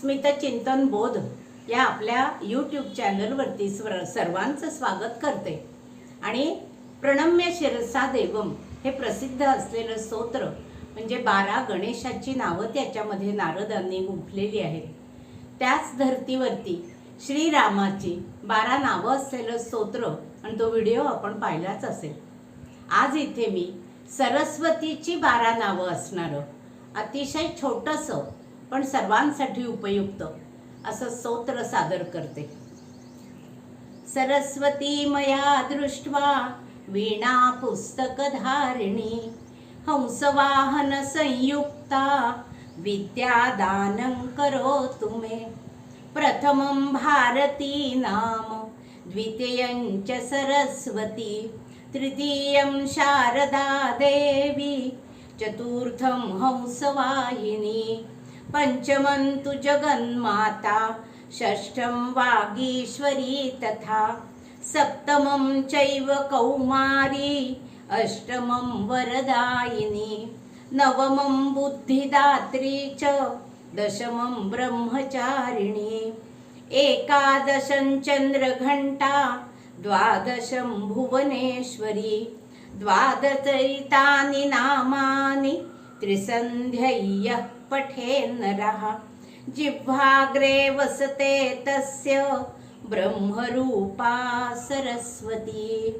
स्मित चिंतन बोध या आपल्या यूट्यूब चॅनलवरती स्वर सर्वांचं स्वागत करते. आणि प्रणम्य शिरसा देवम हे प्रसिद्ध असलेलं स्तोत्र म्हणजे बारा गणेशाची नावं त्याच्यामध्ये नारदांनी गुंफलेली आहेत. त्याच धर्तीवरती श्रीरामाची बारा नावं असलेलं स्तोत्र आणि तो व्हिडिओ आपण पाहिलाच असेल. आज इथे मी सरस्वतीची बारा नावं असणारं अतिशय छोटंसं पण सर्वांसाठी उपयुक्त असं स्तोत्र सादर करते. सरस्वती मया दृष्ट्वा वीणा पुस्तकधारिणी हंसवाहन संयुक्ता विद्यादानं करोतु मे. प्रथमं भारती नाम द्वितीयं च सरस्वती तृतीयं शारदा देवी चतुर्थं हंसवाहिनी पंचमं तु जगन्माता षष्ठं वागीश्वरी तथा सप्तमं चैव कौमारी अष्टमं वरदायिनी नवमं बुद्धिदात्री च दशमं ब्रह्मचारिणी एकादशं चन्द्रघण्टा द्वादशं भुवनेश्वरी द्वादशैतानि नामानि त्रिसन्ध्यय्यः पठेन्नरः जिह्वाग्रे वसते तस्य ब्रह्मरूपा सरस्वती।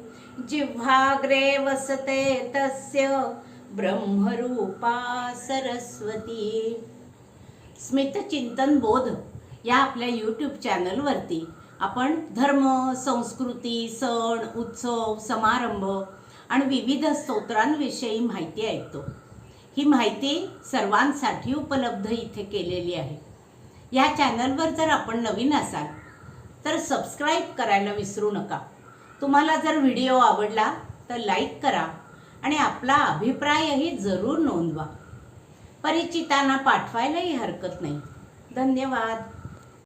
जिह्वाग्रे वसते तस्य ब्रह्मरूपा सरस्वती। स्मितचिंतन बोध या आपल्या यूट्यूब चॅनलवरती आपण धर्म संस्कृती सण उत्सव समारंभ आणि विविध स्तोत्रांविषयी माहिती ऐकतो. ही माहिती सर्वांसाठी उपलब्ध इथे केलेली आहे. या चॅनलवर जर आपण नवीन असाल तर सबस्क्राईब करायला विसरू नका. तुम्हाला जर व्हिडिओ आवडला तर लाईक करा आणि आपला अभिप्रायही जरूर नोंदवा. परिचितांना पाठवायलाही हरकत नाही. धन्यवाद.